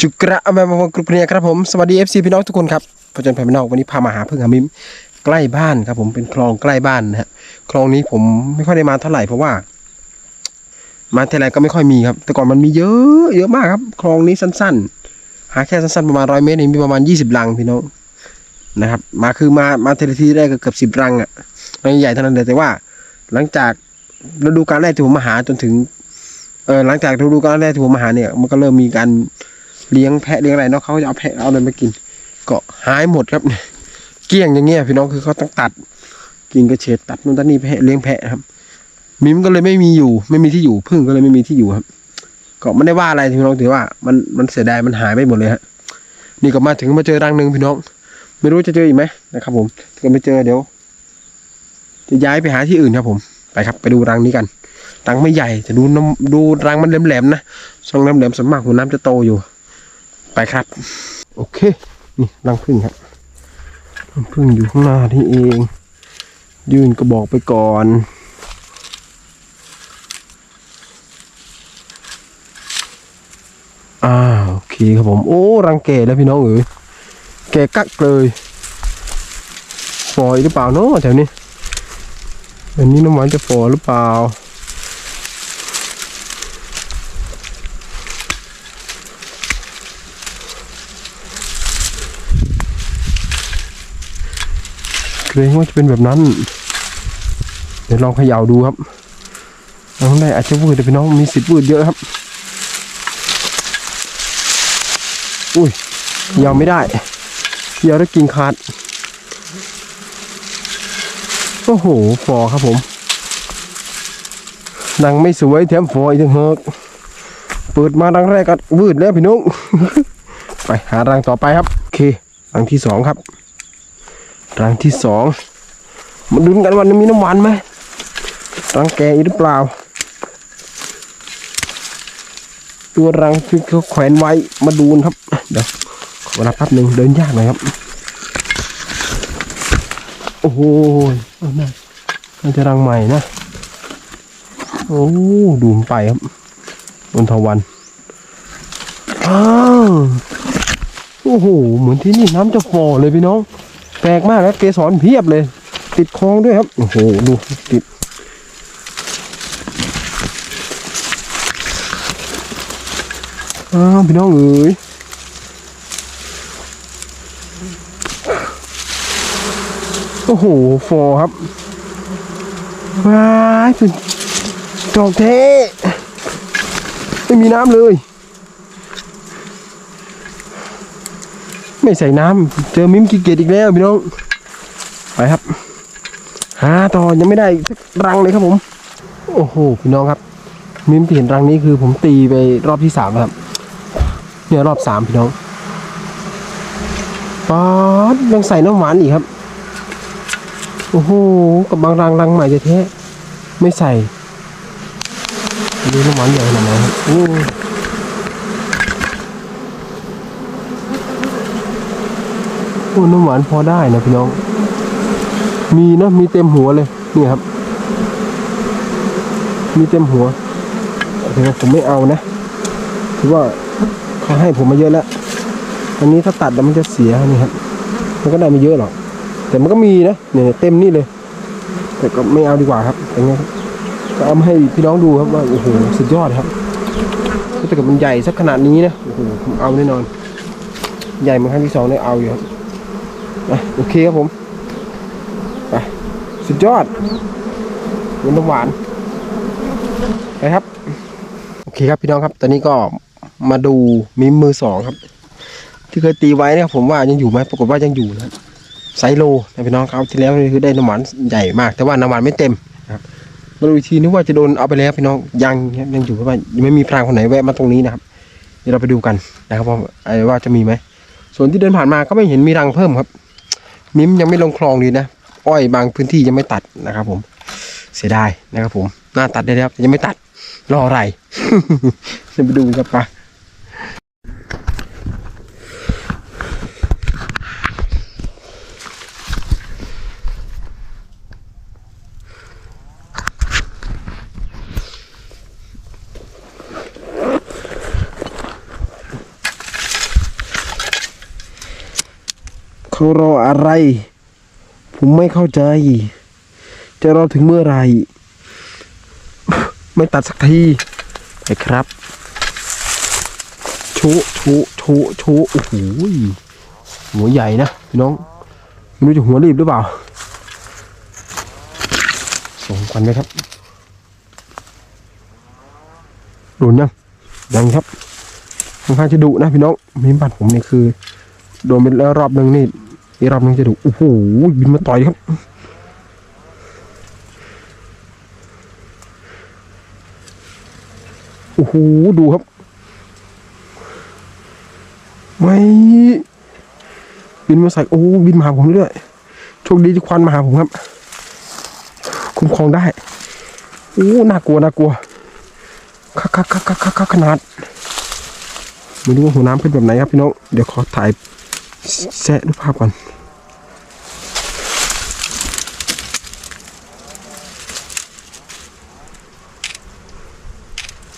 จุกระแม่บางกรุปเนียครับผมสวัสดีเอฟซีพี่น้องทุกคนครับพจนแผ่นพี่น้องวันนี้พามาหาพึ่งหามิมใกล้บ้านครับ ผมเป็นคลองใกล้บ้านนะฮะคลองนี้ผมไม่ค่อยได้มาเท่าไหร่เพราะว่า มาเท่าไรก็ไม่ค่อยมีครับ แต่ก่อนมันมีเยอะเยอะมากครับ คลองนี้สั้น ๆ หาแค่สั้นๆประมาณร้อยเมตรเองมีประมาณยี่สิบลังพี่น้องนะครับ มาคือมามาเทเลทีได้ก็เกือบสิบรังอะรังใหญ่เท่านั้นเลยแต่ว่า หลังจากฤดูกาลแรกที่ผมมาหาจนถึงเออหลังจากฤดูกาลแรกที่ผมมาหาเนี่ย มันก็เริ่มมีการ เลี้ยงแพะเลี้ยงอะไรเนาะเขาจะเอาแพะเอาอะไรมากิน ก็หายหมดครับ เกลี้ยงอย่างเงี้ยพี่น้องคือเขาต้องตัดกินกระเฉดตัดนู่นตัดนี่แพะเลี้ยงแพะครับ มิมก็เลยไม่มีอยู่ ไม่มีที่อยู่พึ่งก็เลยไม่มีที่อยู่ครับก็ไม่ได้ว่าอะไรพี่น้องถือว่ามันมันเสียดายมันหายไปหมดเลยฮะนี่ก็มาถึงมาเจอรังหนึ่งพี่น้อง ไม่รู้จะเจออีกไหมนะครับ ผมถ้าเกิดไม่เจอเดี๋ยว จะย้ายไปหาที่อื่นครับผมไปครับ ไปดูรังนี้กันรังไม่ใหญ่แต่ดูน้ำดูรังมันแหลมๆนะช่องแหลมๆส่วนมากหัวน้ำจะโตอยู่ ไปครับ โอเค นี่รังพึ่งครับรังพึ่งอยู่ข้างหน้านี่เอง ยื่นกระบอกไปก่อนอ่าโอเคครับผมโอ้รังแก่แล้วพี่น้องเอ๋ยแก่กักเลยฟอยหรือเปล่าเนาะแถวนี้อันนี้น้ำหวานจะฟอหรือเปล่า เกรงว่าจะเป็นแบบนั้น เดี๋ยวลองเขย่าดูครับลองได้อาจจะวืดแต่พี่น้องมีสิทธิ์วืดเยอะครับ อุ้ยเขย่าไม่ได้เขย่าได้กิ่งขาด โอ้โหฟอครับผมดังไม่สวยแถมฟออีกทั้งเฮกเปิดมาดังแรกก็วืดแล้วพี่น้อง ไปหารังต่อไปครับ โอเครังที่สองครับ รังที่สองมาดูกันวันนี้มีน้ำหวานไหมรังแกอีกหรือเปล่า ตัวรังที่เขาแขวนไว้มาดูนครับเดี๋ยวขอเวลาแป๊บหนึ่งเดินยากหน่อยครับ โอ้โหน่าน่าจะรังใหม่นะโอ้ดูมนไปครับบนทวันอ้าวโอ้โหเหมือนที่นี่น้ำจะฟอเลยพี่น้อง แปลกมากนะเกสรเพียบเลย ติดคลองด้วยครับ โอ้โห ดูติด อ้าว พี่น้องเอ๋ยโอ้โหฟอครับ ว้ายสุดดอกเทไม่มีน้ำเลย ไม่ใส่น้ำเจอมิมกิเกตอีกแล้วพี่น้อง ไปครับ หาต่อยังไม่ได้สักรังเลยครับผม โอ้โหพี่น้องครับ มิมที่เห็นรังนี้คือผมตีไปรอบที่สามครับ เนี่ยรอบสามพี่น้องป๊าดยังใส่น้ำหวานอีกครับ โอ้โหกับบางรังรังใหม่จะแท้ไม่ใส่ดูน้ำหวานใหญ่ขนาดไหนครับ โอ้น้ำหวานพอได้นะพี่น้อง มีนะมีเต็มหัวเลย นี่ครับ มีเต็มหัวแต่ว่าผมไม่เอานะถือว่าเขาให้ผมมาเยอะแล้วอันนี้ถ้าตัดแล้วมันจะเสียนี่ครับ มันก็ได้ไม่เยอะหรอก แต่มันก็มีนะเนี่ยเต็มนี่เลย แต่ก็ไม่เอาดีกว่าครับอย่างเงี้ยก็เอามาให้พี่น้องดูครับว่าโอ้โหสุดยอดครับถ้าเกิดมันใหญ่สักขนาดนี้นะโอ้โหผมเอาแน่นอน ใหญ่เหมือนครั้งที่สองเลยเอาอยู่ครับ โอเคครับผมไปสุดยอดมันน้ำหวานไปครับ โอเคครับพี่น้องครับ ตอนนี้ก็มาดูมิมมือสองครับ ที่เคยตีไว้เนี่ยผมว่ายังอยู่ไหมปรากฏว่ายังอยู่นะไซโลนะพี่น้องครับที่แล้วคือได้น้ำหวานใหญ่มาก แต่ว่าน้ำหวานไม่เต็มนะครับมาดูอีกทีนึกว่าจะโดนเอาไปแล้วพี่น้องยังยังอยู่เพราะว่ายังไม่มีพรางคนไหนแวะมาตรงนี้นะครับเดี๋ยวเราไปดูกันนะครับว่าไอ้ว่าจะมีไหมส่วนที่เดินผ่านมาก็ไม่เห็นมีรังเพิ่มครับ มิมยังไม่ลงคลองดีนะ อ้อยบางพื้นที่ยังไม่ตัดนะครับผมเสียดายนะครับผมน่าตัดได้แล้วยังไม่ตัดรออะไรเดี๋ยวไปดูกันครับปะ เขารออะไร ผมไม่เข้าใจ จะรอถึงเมื่อไหร่ ไม่ตัดสักทีไปครับชูชูชูชูโอ้โหหัวใหญ่นะพี่น้องไม่รู้จะหัวรีบหรือเปล่า ส่งควันไหมครับโดนยังยังครับค่อนข้างจะดุนะพี่น้องมีบัตรผมนี่คือ โดนไปแล้วรอบหนึ่งนี่ อีกรอบนึงจะดุโอ้โหบินมาต่อยครับโอ้โหดูครับ ไม่บินมาใส่โอ้บินมาหาผมเรื่อยโชคดีที่ควันมาหาผมครับ คุ้มครองได้โอ้น่ากลัวน่ากลัวคักคักคักคักคักขนาดไม่รู้ว่าหัวน้ำเป็นแบบไหนครับพี่น้อง เดี๋ยวขอถ่าย แซะรูภาพก่อน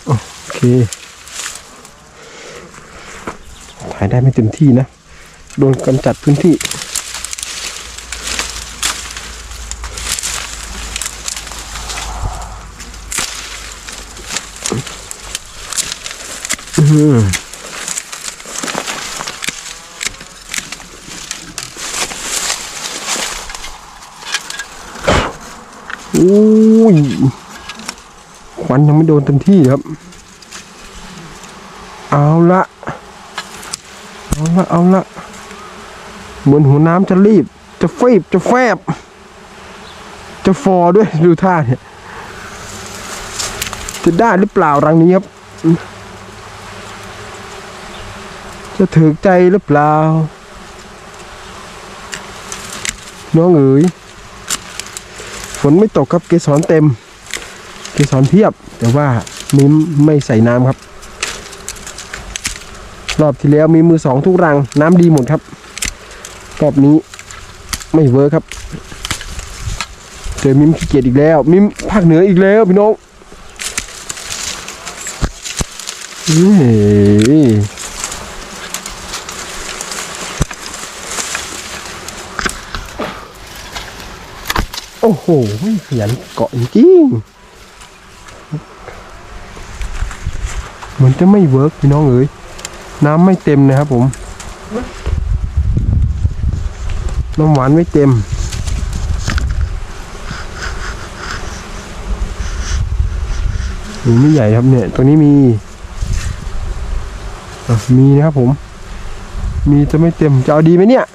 โอเคถ่ายได้ไม่เต็มที่นะ โดนกำจัดพื้นที่อืม อ้ยควันยังไม่โดนเต็มที่ครับ เอาละเอาละเอาละเหมือนหัวน้ำจะรีบ จะฟีบจะแฟบ จะฟอด้วยดูท่าเนี่ยจะได้หรือเปล่ารังนี้ครับ จะถือใจหรือเปล่า น้องเอ๋ย นไม่ตกครับเกสรเต็ม เกสรเพียบ แต่ว่ามิ้มไม่ใส่น้ำครับ รอบที่แล้วมีมือสองทุกรังน้ำดีหมดครับ รอบนี้ไม่เวิร์คครับ เจอมิมขี้เกียจอีกแล้ว มิมภาคเหนืออีกแล้วพี่น้อง เฮ้โอ้โหขยันเกาะจริงเหมือนจะไม่เวิร์กพี่น้องเอ๋ยน้ำไม่เต็มนะครับผม น้ำหวานไม่เต็ม หูไม่ใหญ่ครับเนี่ยตัวนี้มี มีนะครับผม มีจะไม่เต็ม จะเอาดีไหมเนี่ย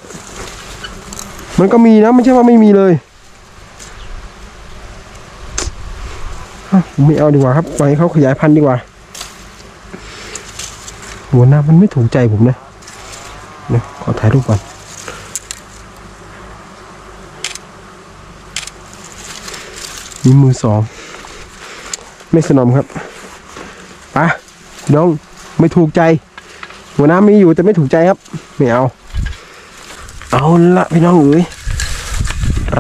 มันก็มีนะ ไม่ใช่ว่าไม่มีเลยอะผม ไม่เอาดีกว่าครับปล่อยเขาขยายพันธุ์ดีกว่าหัวหน้ามันไม่ถูกใจผมนะเดี๋ยขอถ่ายรูปก่อนมีมือสอง ไม่สนมครับปะน้องไม่ถูกใจ หัวหน้ามีอยู่แต่ไม่ถูกใจครับ ไม่เอา เอาละพี่น้องเอ๋ย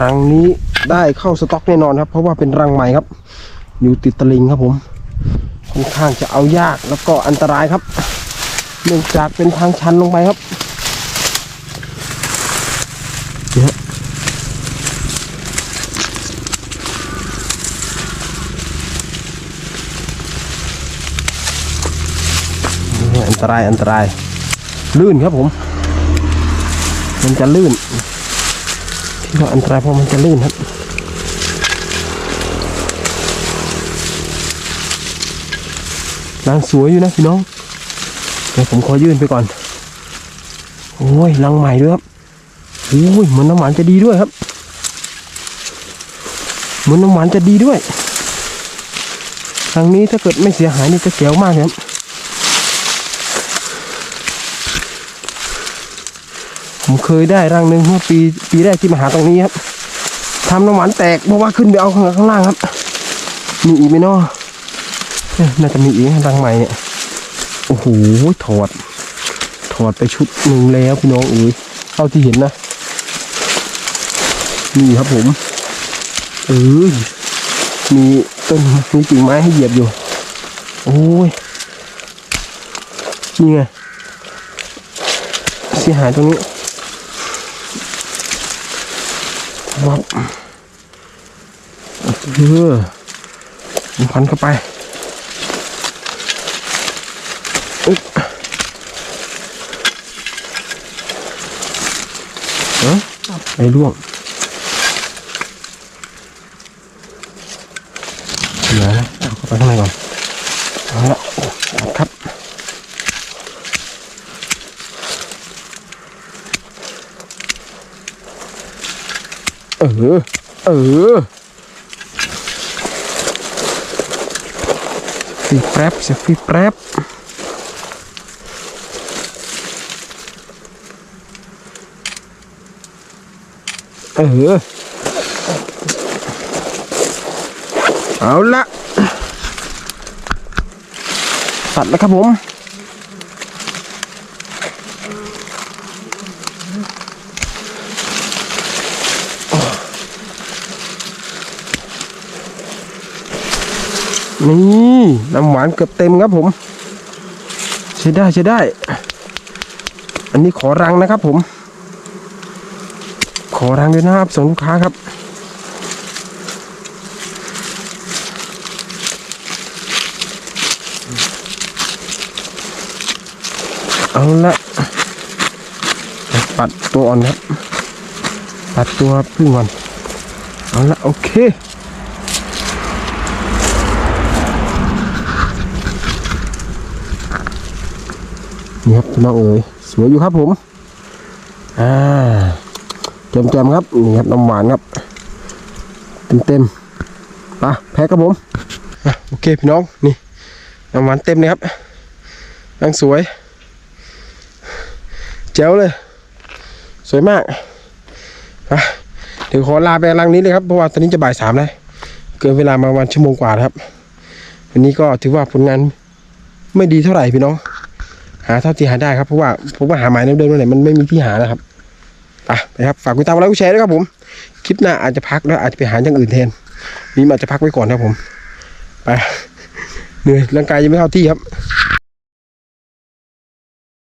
รังนี้ได้เข้าสต็อกแน่นอนครับ เพราะว่าเป็นรังใหม่ครับ อยู่ติดตลิงครับผมค่อนข้างจะเอายากแล้วก็อันตรายครับเนื่องจากเป็นทางชันลงไปครับเยเนี่ยอันตรายอันตราย ลื่นครับผม มันจะลื่นที่ว่าอันตรายเพราะมันจะลื่นครับ นางสวยอยู่นะพี่น้องเดี๋ยวผมขอยื่นไปก่อน โอ้ยรังใหม่ด้วยครับโอ้ยเหมือนน้ำหวานจะดีด้วยครับเหมือนน้ำหวานจะดีด้วยรังนี้ถ้าเกิดไม่เสียหายนี่จะแก้วมากเลยครับผมเคยได้รังหนึ่งเมื่อปีปีแรกที่มาหาตรงนี้ครับทำน้ำหวานแตกเพราะว่าขึ้นไปเอาข้างข้างล่างครับมีอีกไหมเนาะเอ๊ะ น่าจะมีอีกรังใหม่เนี่ย โอ้โห ถอด ถอดไปชุดหนึ่งแล้วพี่น้องเอ้ยเท่าที่เห็นนะ นี่ครับผม เออมีต้นมีกิ่งไม้ให้เหยียบอยู่ โอ้ย นี่ไงเสียหายตรงนี้วับเออพันเข้าไป อึ๊บเอ้าไอ้ร่วงเหลือนะเอาเข้าไปข้างในก่อนเอาละครับเออ เออฟีแป๊บเสียฟีแป๊บ เออ เอาละตัดแล้วครับผม นี่น้ำหวานเกือบเต็มครับผม ใช้ได้ใช้ได้ อันนี้ขอรังนะครับผม ขอรังด้วยนะครับส่งลูกค้าครับเอาละปัดตัวอ่อนครับ ปัดตัวพึ่งก่อนเอาละโอเคนี่ครับน้องเอ๋ยสวยอยู่ครับผม อ่า เต็มๆครับนี่ครับน้ำหวานครับ เต็มๆไปแพ็คครับผมอโอเคพี่น้องนี่น้ำหวานเต็มเลยครับรังสวยแจ๋วเลย สวยมากอะเดี๋ยวขอลาไปรังนี้เลยครับเพราะว่าตอนนี้จะบ่ายสามแล้วเกินเวลามาประมาณชั่วโมงกว่าครับ วันนี้ก็ถือว่าผลงานไม่ดีเท่าไหร่พี่น้อง หาเท่าที่หาได้ครับเพราะว่าผมว่าหาหมายเดิมๆนั่นแหละมันไม่มีที่หาแล้วครับ อะนะครับฝากคุณตามไลค์กดแชร์ด้วยครับผมคลิปหน้าอาจจะพักแล้วอาจจะไปหาอย่างอื่นแทนมีมอาจจะพักไว้ก่อนครับผมไปเหนื่อยร่างกายยังไม่เข้าที่ครับ